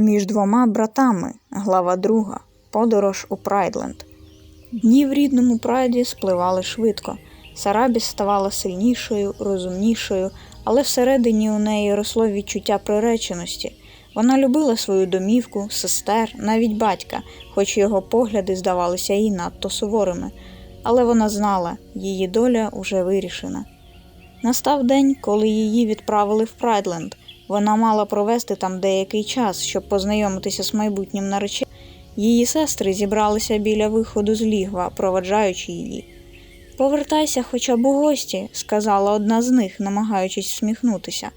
Між двома братами, глава друга, подорож у Прайдленд. Дні в рідному прайді спливали швидко. Сарабі ставала сильнішою, розумнішою, але всередині у неї росло відчуття приреченості. Вона любила свою домівку, сестер, навіть батька, хоч його погляди здавалися їй надто суворими. Але вона знала, її доля уже вирішена. Настав день, коли її відправили в Прайдленд. Вона мала провести там деякий час, щоб познайомитися з майбутнім нареченим. Її сестри зібралися біля виходу з лігва, проведжаючи її. Повертайся хоча б у гості, сказала одна з них, намагаючись всміхнутися.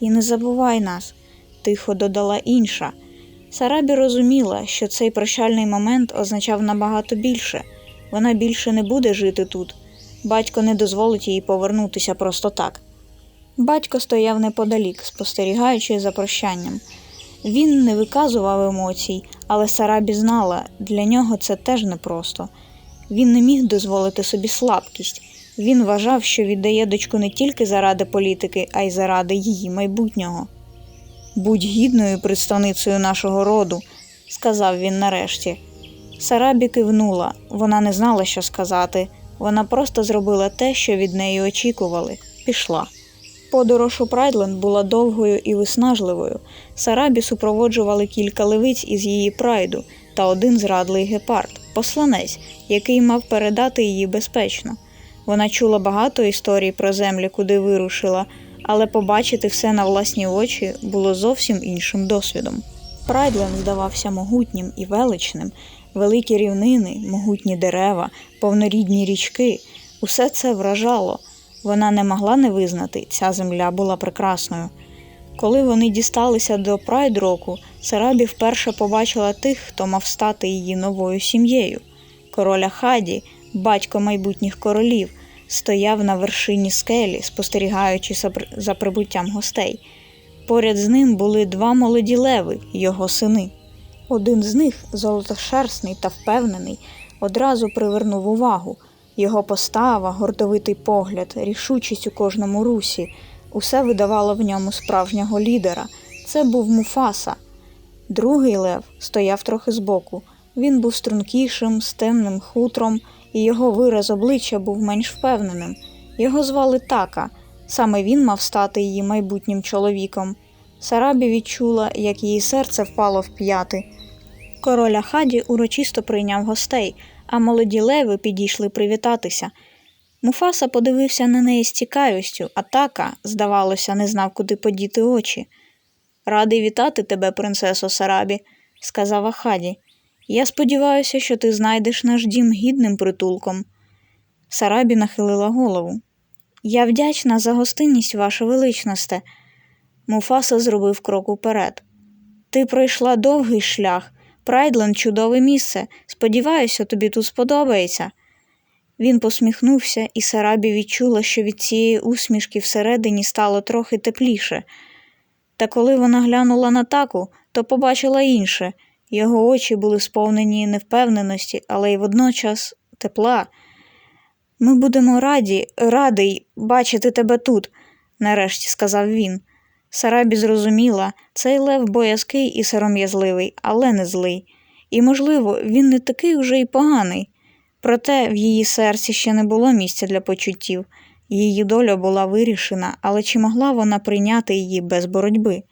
І не забувай нас, тихо додала інша. Сарабі розуміла, що цей прощальний момент означав набагато більше. Вона більше не буде жити тут. Батько не дозволить їй повернутися просто так. Батько стояв неподалік, спостерігаючи за прощанням. Він не виказував емоцій, але Сарабі знала, для нього це теж непросто. Він не міг дозволити собі слабкість. Він вважав, що віддає дочку не тільки заради політики, а й заради її майбутнього. Будь гідною представницею нашого роду, сказав він нарешті. Сарабі кивнула, вона не знала, що сказати. Вона просто зробила те, що від неї очікували, пішла. Подорож у Прайдленд була довгою і виснажливою. Сарабі супроводжували кілька левиць із її прайду та один зрадлий гепард, посланець, який мав передати її безпечно. Вона чула багато історій про землі, куди вирушила, але побачити все на власні очі було зовсім іншим досвідом. Прайдленд здавався могутнім і величним, великі рівнини, могутні дерева, повнорідні річки. Усе це вражало. Вона не могла не визнати, ця земля була прекрасною. Коли вони дісталися до Прайд-року, Сарабі вперше побачила тих, хто мав стати її новою сім'єю. Короля Хаді, батько майбутніх королів, стояв на вершині скелі, спостерігаючи за прибуттям гостей. Поряд з ним були два молоді леви, його сини. Один з них, золотошерстний та впевнений, одразу привернув увагу. Його постава, гордовитий погляд, рішучість у кожному русі усе видавало в ньому справжнього лідера. Це був Муфаса. Другий лев стояв трохи збоку. Він був стрункішим, з темним хутром, і його вираз обличчя був менш впевненим. Його звали Така. Саме він мав стати її майбутнім чоловіком. Сарабі відчула, як її серце впало в п'яти. Короля Хаді урочисто прийняв гостей, а молоді леви підійшли привітатися. Муфаса подивився на неї з цікавістю, а така, здавалося, не знав, куди подіти очі. Радий вітати тебе, принцесо Сарабі, сказав Ахаді. Я сподіваюся, що ти знайдеш наш дім гідним притулком. Сарабі нахилила голову. Я вдячна за гостинність, ваше величносте. Муфаса зробив крок уперед. Ти пройшла довгий шлях. Прайдленд чудове місце. Сподіваюся, тобі тут сподобається. Він посміхнувся, і Сарабі відчула, що від цієї усмішки всередині стало трохи тепліше. Та коли вона глянула на таку, то побачила інше. Його очі були сповнені невпевненості, але й водночас тепла. Ми будемо раді, радий бачити тебе тут, нарешті сказав він. Сарабі зрозуміла, цей лев боязкий і сором'язливий, але не злий. І, можливо, він не такий уже й поганий. Проте в її серці ще не було місця для почуттів. Її доля була вирішена, але чи могла вона прийняти її без боротьби?